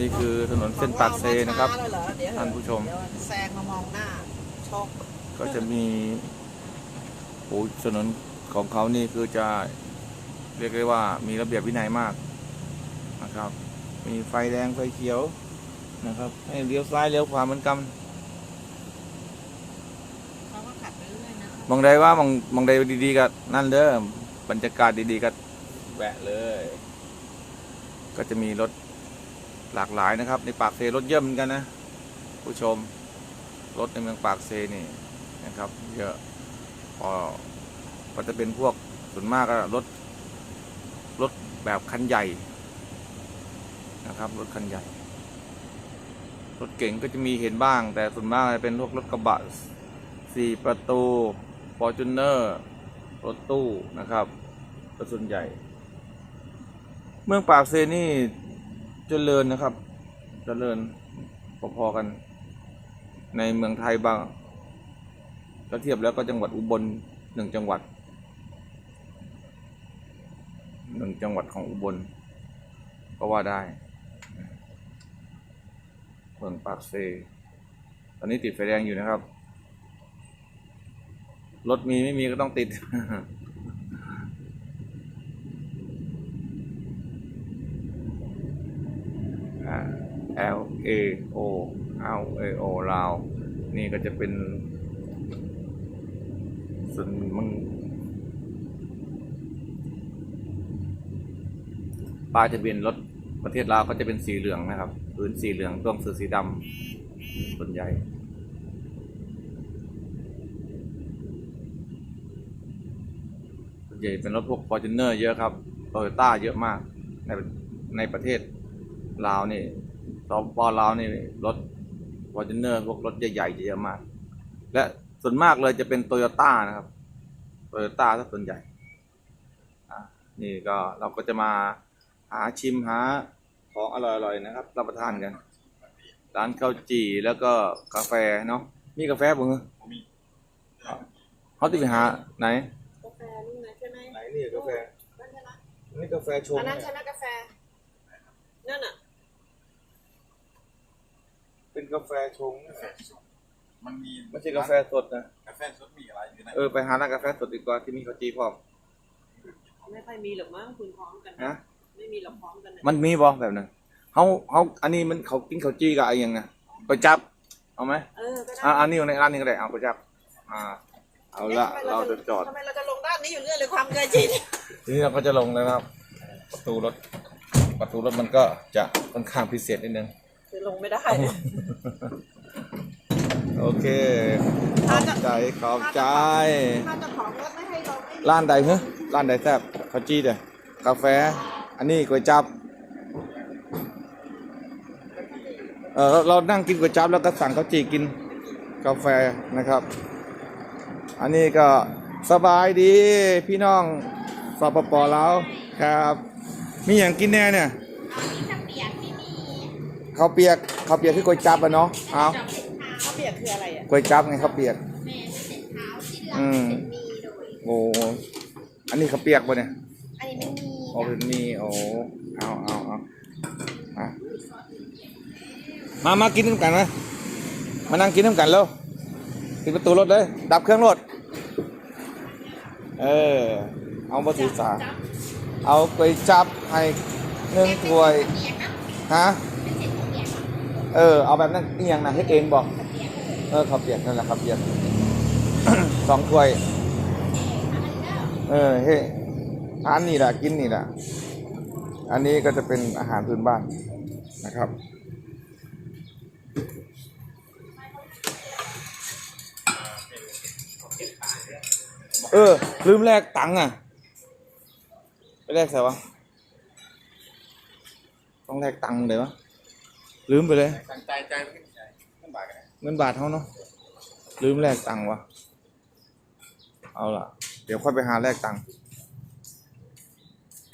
นี่คือถนนเส้นปากเซนะครับช้าแล้วเหรอเดี๋ยวเหอะท่านผู้ชมเดี๋ยวแซงมามองหน้าชกก็จะมีโอ้ยถนนของเขานี่คือจะเรียกได้ว่ามีระเบียบวินัยมากนะครับ มีไฟแดงไฟเขียวนะครับ ให้เลี้ยวซ้ายเลี้ยวขวาเหมือนกันเขาก็ขับไปเรื่อยนะมองใดว่ามองมองใดดีๆก็นั่นเด้อบรรยากาศดีๆก็แวะเลย ก็จะมีรถ หลากหลายนะครับ ในปากเซรถเยอะเหมือนกันนะ ผู้ชมรถในเมืองปากเซนี่นะครับ เยอะพอก็จะเป็นพวกส่วนมากก็รถรถแบบคันใหญ่นะครับรถคันใหญ่ รถเก๋งก็จะมีเห็นบ้าง แต่ส่วนมากจะเป็นพวกรถกระบะสี่ประตูฟอร์จูเนอร์รถตู้นะครับก็ส่วนใหญ่ เมืองปากเซนี่ เจริญนะครับ เจริญพอๆกัน ในเมืองไทยบ้างถ้าเทียบแล้วก็จังหวัดอุบลหนึ่งจังหวัดหนึ่งจังหวัดของอุบล ก็ว่าได้เมืองปากเซ ตอนนี้ติดไฟแดงอยู่นะครับ รถมีไม่มีก็ต้องติด อ่า L A O L A O ลาวนี่ก็จะเป็นส่วนมึงป้ายทะเบียนรถประเทศลาวก็จะเป็นสีเหลืองนะครับพื้นสีเหลืองตัวหนังสื่อสีดำส่วนใหญ่ส่วนใหญ่เป็นรถพวก Fortuner เยอะครับ Toyota เยอะมากในในประเทศลาวนี่ สปลาวนี่รถ Fortuner พวกรถใหญ่ๆจะเยอะมาก และส่วนมากเลยจะเป็น Toyota นะครับ Toyota ถ้าส่วนใหญ่อะนี่ก็เราก็จะมาหาชิมหาของอร่อยๆนะครับ รับประทานกัน ร้านข้าวจี่แล้วก็กาแฟเนาะมีกาแฟบ่เหรอเขาติไปหาไหนกาแฟนี่นะใช่ไหมไหนนี่กาแฟนั่นใช่ไหมนี่กาแฟชงอันนั้นใช่ไหมกาแฟนั่นอะเป็น กาแฟชงกาแฟสดมันมีไม่ใช่กาแฟสดนะ กาแฟสดมีอะไรอยู่ในเออไปหาร้านกาแฟสดดีกว่าที่มีข้าวจีพร้อมไม่ค่อยมีหรอกมั้งคุณพร้อมกันนะไม่มีหรอกพร้อมกันนะมันมีบ่แบบนั้นเขาเขาอันนี้มันเขากินข้าวจีกับอะไรอย่างนะก๋วยจับเอาไหมเออก็ได้อ่าอันนี้ในร้านนี้ก็ได้เอาก๋วยจับอ่าเอาละเราจะจอดทำไมเราจะลงด้านนี้อยู่เรื่อยเลยความเคยชินทีนี้เราก็จะลงแล้วนะครับ ประตูรถ ประตูรถมันก็จะค่อนข้างพิเศษนิดนึงคือ ลงไม่ได้เนี่ยโอเคขอบใจขอบใจถ้าเจ้าของรถไม่ให้ลงไม่มีร้านใดเหรอร้านใดแซ่บข้าวจีเด้อกาแฟ อันนี้ก๋วยจับเออเราเรานั่งกินก๋วยจับแล้วก็สั่งข้าวจีกินกาแฟนะครับ อันนี้ก็สบายดีพี่น้องสปปลาวครับ มีอย่างกินแน่เนี่ย ข้าวเปียกข้าวเปียกคือก๋วยจับอะเนาะเอาข้าวเปียกคืออะไรอะก๋วยจับไงข้าวเปียกอืมโอ้อันนี้ข้าวเปียกปะเนี่ยอันนี้มันมีโอ้เป็นมีโอ้เอาเอาเอามามามากินน้ำกันนะมานั่งกินน้ำกันแล้วปิดประตูรถเลย ดับเครื่องรถเออเอาบะถือสาเอาไปจับให้หนึ่งถ้วยเปียกนะฮะ เออเอาแบบนั้นเอียงนะให้เองบอกเออข้าวเปียกนั่นแหละข้าวเปียกสองถ้วย เออเฮ้อันนี้แหละกินนี่แหละอันนี้ก็จะเป็นอาหารพื้นบ้านนะครับเออ ลืมแลกตังค์อะ ไปแลกใส่วะ ต้องแลกตังค์เลยวะ ลืมไปเลยตั้งใจใจไม่ใช่ตั้งบาทกันเงินบาทเท่าเนาะลืมแลกตังค์วะเอาล่ะ เดี๋ยวค่อยไปหาแลกตังค์